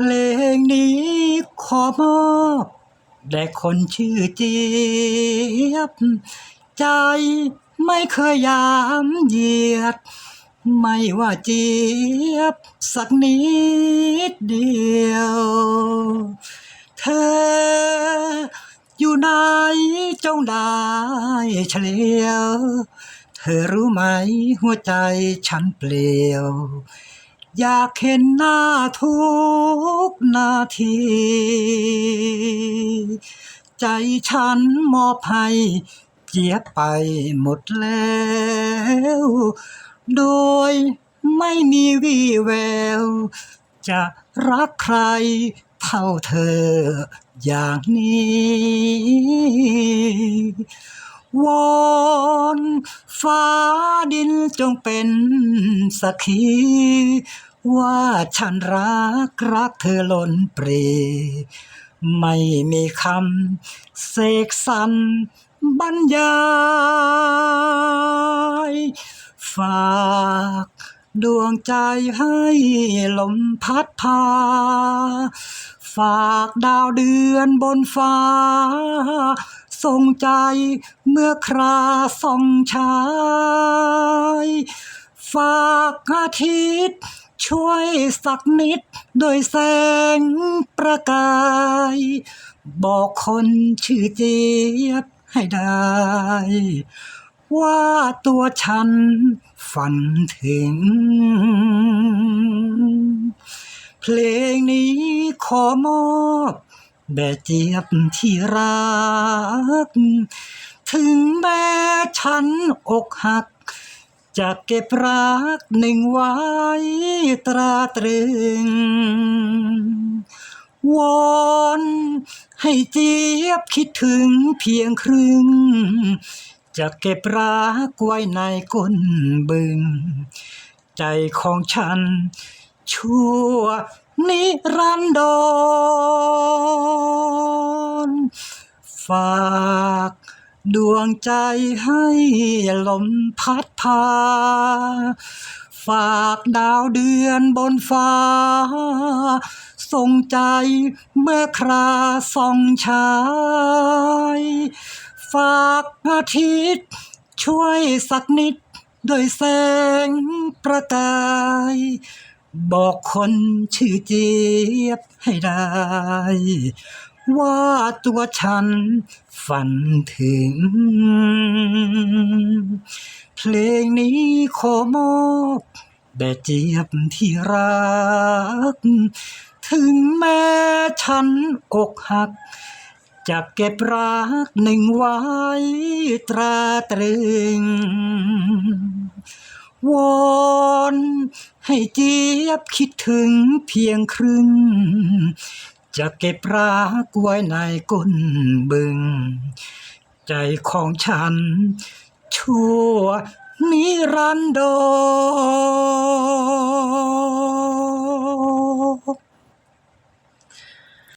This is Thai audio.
พลงนี้ขอมอบแด่คนชื่อเจี๊ยบ ใจไม่เคยยามเหยียด ไม่ว่าเจี๊ยบสักนิดเดียว เธออยู่ไหนจงได้เฉลียว เธอรู้ไหมหัวใจฉันเปลี่ยว อยากเห็นหน้าทุกนาที ใจฉันมอบให้เจียบไปหมดแล้ว โดยไม่มีวี่แวว จะรักใครเท่าเธออย่างนี้ วอนฟ้าดินจงเป็นสักขีว่าฉันรักรักเธอล้นปรี ไม่มีคำเสกสรรบรรยาย ฝากดวงใจให้ลมพัดพา ฝากดาวเดือนบนฟ้า ส่งใจเมื่อคราส่องชาย ฝากอาทิตย์ช่วยสักนิดโดยแสงประกาย บอกคนชื่อเจี๊ยบให้ได้ ว่าตัวฉันฝันถึง เพลงนี้ขอมอบ แด่เจี๊ยบที่รัก ถึงแม้ฉันอกหัก จะเก็บรักหนึ่งไว้ตราตรึง วอนให้เจี๊ยบคิดถึงเพียงครึ่ง จะเก็บรักไว้ในก้นบึง ใจของฉันชั่ว นิรันดร ฝากดวงใจให้ลมพัดพา ฝากดาวเดือนบนฟ้าส่งใจเมื่อคราส่องชาย ฝากอาทิตย์ช่วยสักนิดด้วยแสงประกาย บอกคนชื่อเจี๊ยบให้ได้ ว่าตัวฉันฝันถึง เพลงนี้ขอมอบแด่เจี๊ยบที่รัก ถึงแม้ฉันอกหักจะเก็บรักหนึ่งไว้ตราตรึงวอน ให้เจี๊ยบคิดถึงเพียงครึ่ง จะเก็บรักไว้ในก้นบึง ใจของฉันชั่วนิรันดร